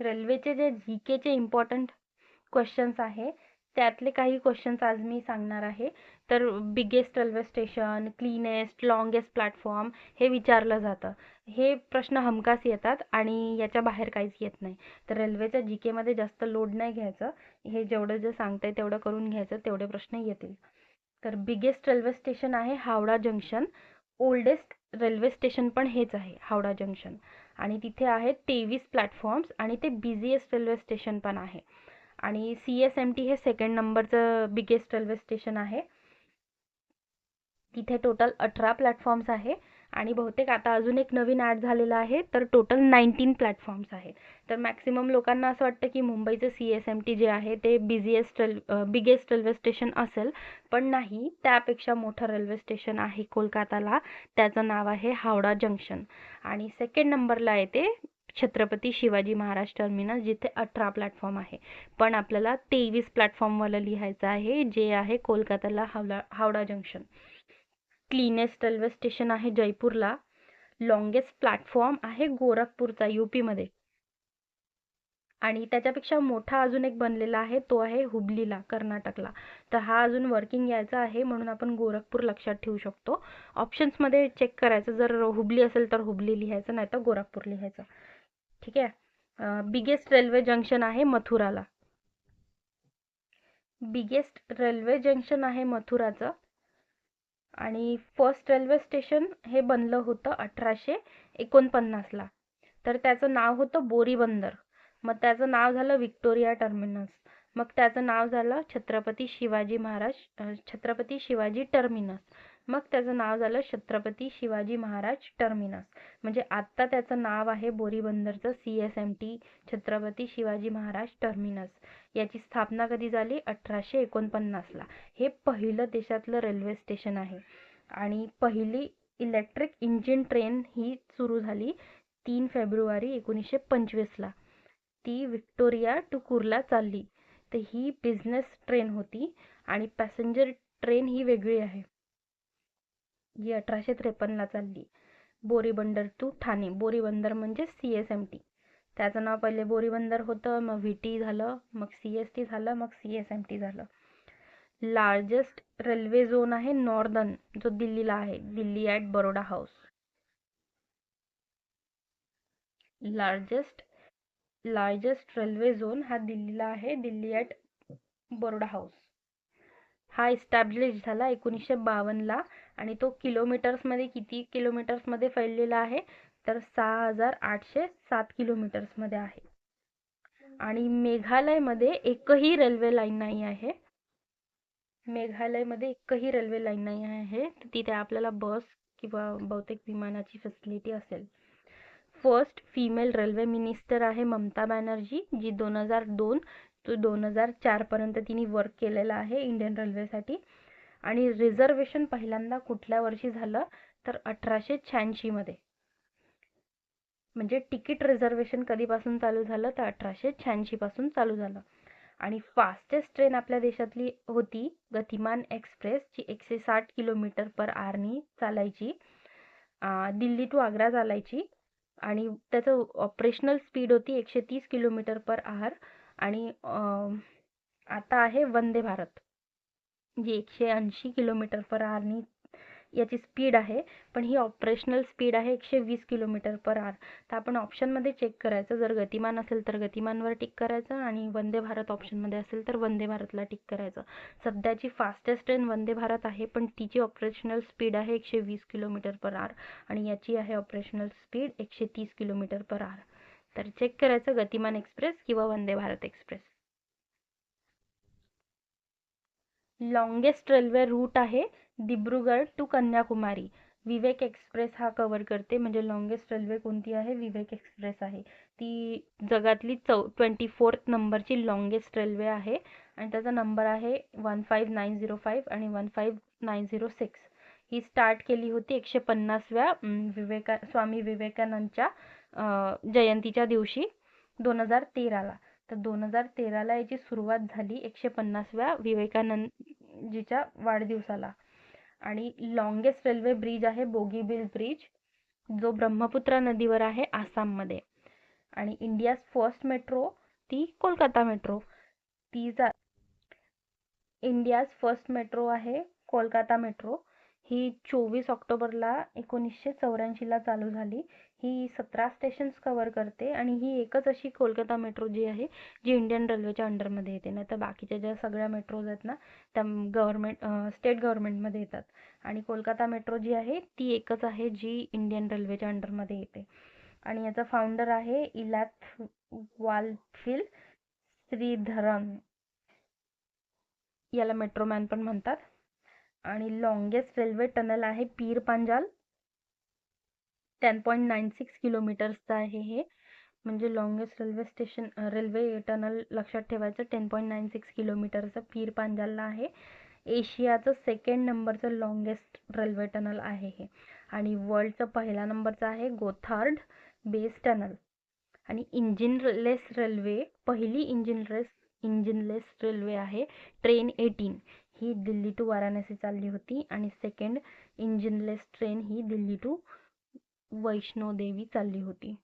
रेल्वेचे जे जी केचे important questions आहे त्यातले काही क्वेश्चन्स आज मी सांगणार आहे. तर biggest railway station cleanest longest platform हे विचारलं जातं. हे प्रश्न हमखास येतात आणि याच्या बाहेर काहीच येत नाही. तर रेल्वेच्या जी केमध्ये जास्त लोड नाही घ्यायचं. हे जेवढं जे सांगताय तेवढं करून घ्यायचं तेवढे प्रश्न येतील. तर बिगेस्ट रेल्वे स्टेशन आहे Howrah junction oldest railway station पण हेच आहे हावडा जंक्शन आणि तिथे आहेत तेवीस प्लॅटफॉर्म्स आणि ते बिझिएस्ट रेल्वे स्टेशन पण आहे. आणि सी एस एम टी हे सेकंड नंबरचं बिगेस्ट रेल्वे स्टेशन आहे. तिथे टोटल अठरा प्लॅटफॉर्म्स आहे. आणि बहुतेक आता अजून एक नवीन ॲड झालेलं आहे तर टोटल नाईन्टीन प्लॅटफॉर्म्स आहे. तर मॅक्सिमम लोकांना असं वाटतं की मुंबईचं सी एस एम टी जे आहे ते busiest rail biggest railway station असेल पण नाही त्यापेक्षा मोठं रेल्वे स्टेशन आहे कोलकाताला. त्याचं नाव आहे हावडा जंक्शन आणि सेकंड नंबरला आहे ते छत्रपती शिवाजी महाराज टर्मिनस जिथे अठरा प्लॅटफॉर्म आहे. पण आपल्याला तेवीस प्लॅटफॉर्मवालं लिहायचं आहे जे आहे कोलकाताला Howrah Howrah junction cleanest railway station आहे जयपूरला. लॉंगेस्ट प्लॅटफॉर्म आहे गोरखपूरचा यूपीमध्ये आणि त्याच्यापेक्षा मोठा अजून एक बनलेला आहे तो आहे हुबलीला कर्नाटकला. तर हा अजून वर्किंग यायचा आहे म्हणून आपण गोरखपूर लक्षात ठेवू शकतो. ऑप्शन्समध्ये चेक करायचं जर हुबली असेल तर हुबली लिहायचं नाही तर गोरखपूर लिहायचं. ठीक आहे? बिगेस्ट रेल्वे जंक्शन आहे मथुराला. बिगेस्ट रेल्वे जंक्शन आहे मथुराचं. आणि फर्स्ट रेल्वे स्टेशन हे बनलं होतं अठराशे एकोणपन्नासला तर त्याचं नाव होतं बोरीबंदर. मग त्याचं नाव झालं विक्टोरिया टर्मिनस. मग त्याचं नाव झालं छत्रपती शिवाजी महाराज छत्रपती शिवाजी टर्मिनस. मग त्याचं नाव झालं छत्रपती शिवाजी महाराज टर्मिनस म्हणजे आत्ता त्याचं नाव आहे बोरीबंदरचं C S M T Chhatrapati Shivaji Maharaj terminus याची स्थापना कधी झाली? अठराशे एकोणपन्नासला. हे पहिलं देशातलं रेल्वे स्टेशन आहे. आणि पहिली इलेक्ट्रिक इंजिन ट्रेन ही सुरू झाली तीन फेब्रुवारी एकोणीसशे पंचवीसला. ती विक्टोरिया टू कुर्ला चालली. तर ही बिझनेस ट्रेन होती आणि पॅसेंजर ट्रेन ही वेगळी आहे. ही अठराशे त्रेपन्नला चालली. बोरीबंदर टू ठाणे. बोरीबंदर म्हणजे सी एस एम टी. त्याचं नाव पहिले बोरीबंदर होतं मग व्ही टी झालं मग सी एस टी झालं मग सी एस एम टी झालं. लार्जेस्ट रेल्वे झोन आहे नॉर्दर्न जो दिल्लीला आहे. Delhi at Baroda house. Largest largest railway zone हा दिल्लीला आहे. Delhi at Baroda house. हा इस्टॅब्लिश झाला एकोणीसशे बावन्नला. आणि तो किलोमीटर्समध्ये किती किलोमीटर्समध्ये फैललेला आहे? तर सहा हजार आठशे सात किलोमीटर्समध्ये आहे. आणि मेघालयमध्ये एकही रेल्वे लाईन नाही आहे. मेघालयमध्ये एकही रेल्वे लाईन नाही आहे. तिथे आपल्याला बस किंवा बहुतेक विमानाची फॅसिलिटी असेल. फर्स्ट फिमेल रेल्वे मिनिस्टर आहे ममता बॅनर्जी जी दोन हजार दोन ते दोन हजार चारपर्यंत तिने वर्क केलेलं आहे इंडियन रेल्वेसाठी आणि रिझर्वेशन पहिल्यांदा कुठल्या वर्षी झालं? तर अठराशे शहाऐंशीमध्ये म्हणजे तिकीट रिझर्वेशन कधीपासून चालू झालं? तर अठराशे शहाऐंशीपासून चालू झालं. आणि फास्टेस्ट ट्रेन आपल्या देशातली होती गतिमान एक्सप्रेस जी एकशे साठ किलोमीटर पर आरनी चालायची. दिल्ली टू आग्रा चालायची. आणि त्याचं ऑपरेशनल स्पीड होती एकशे तीस किलोमीटर पर आवर आणि आता आहे वंदे भारत. जी एकशे ऐंशी किलोमीटर पर आरनी याची स्पीड आहे. पण ही ऑपरेशनल स्पीड आहे एकशे वीस किलोमीटर पर आर तर आपण ऑप्शनमध्ये चेक करायचं. जर गतिमान असेल तर गतिमानवर टिक करायचं आणि वंदे भारत ऑप्शनमध्ये असेल तर वंदे भारतला टिक करायचं. सध्याची फास्टेस्ट ट्रेन वंदे भारत आहे पण तिची ऑपरेशनल स्पीड आहे एकशे वीस किलोमीटर पर आर आणि याची आहे ऑपरेशनल स्पीड एकशे तीस किलोमीटर पर आर तर चेक करायचं गतिमान एक्सप्रेस किंवा Vande Bharat express longest railway route आहे दिब्रुगड टू कन्याकुमारी. विवेक एक्सप्रेस हा कवर करते. म्हणजे लॉंगेस्ट रेल्वे कोणती आहे? विवेक एक्सप्रेस आहे. ती जगातली चौ ट्वेंटी फोर्थ नंबरची लॉंगेस्ट रेल्वे आहे. आणि त्याचा नंबर आहे one five nine zero five आणि one five nine zero six ही स्टार्ट केली होती एकशे पन्नासव्या विवेका स्वामी विवेकानंदच्या जयंतीच्या दिवशी दोन हजार तेराला. तर दोन हजार तेराला याची सुरुवात झाली एकशे पन्नासव्या विवेकानंदजीच्या वाढदिवसाला. आणि लॉंगेस्ट रेल्वे ब्रिज आहे बोगीबील ब्रिज जो ब्रह्मपुत्रा नदीवर आहे आसाममध्ये. आणि इंडियाज फर्स्ट मेट्रो ती कोलकाता मेट्रो ती जा इंडियाज फर्स्ट मेट्रो आहे कोलकाता मेट्रो ही चोवीस ऑक्टोबरला एकोणीसशे चौऱ्याऐंशीला चालू झाली. ही सतरा स्टेशन्स कवर करते आणि ही एकच अशी कोलकाता मेट्रो जी आहे जी इंडियन रेल्वेच्या अंडरमध्ये येते. नाही तर बाकीच्या ज्या सगळ्या मेट्रोज आहेत ना त्या गव्हर्मेंट स्टेट गव्हर्मेंटमध्ये येतात. आणि कोलकाता मेट्रो जी आहे ती एकच आहे जी इंडियन रेल्वेच्या अंडरमध्ये येते. आणि याचा फाउंडर आहे इलॅथ वालफिल श्रीधरन. याला मेट्रोमॅन पण म्हणतात. आणि लॉंगेस्ट रेल्वे टनल आहे Pir Panjal. Ten point nine six किलोमीटर्सचं आहे हे. म्हणजे longest railway station railway tunnel लक्षात ठेवायचं टेन पॉईंट नाईन सिक्स किलोमीटरचं पीर पांजालला आहे. एशियाचं सेकंड नंबरचं लॉंगेस्ट रेल्वे टनल आहे हे. आणि वर्ल्डचं पहिला नंबरचं आहे गोथार्ड बेस टनल आणि इंजिनलेस रेल्वे पहिली इंजिनलेस इंजिनलेस रेल्वे आहे ट्रेन एटीन ही दिल्ली टू वाराणसी चालली होती. आणि सेकंड इंजिनलेस ट्रेन ही दिल्ली टू वैष्णोदेवी चालली होती.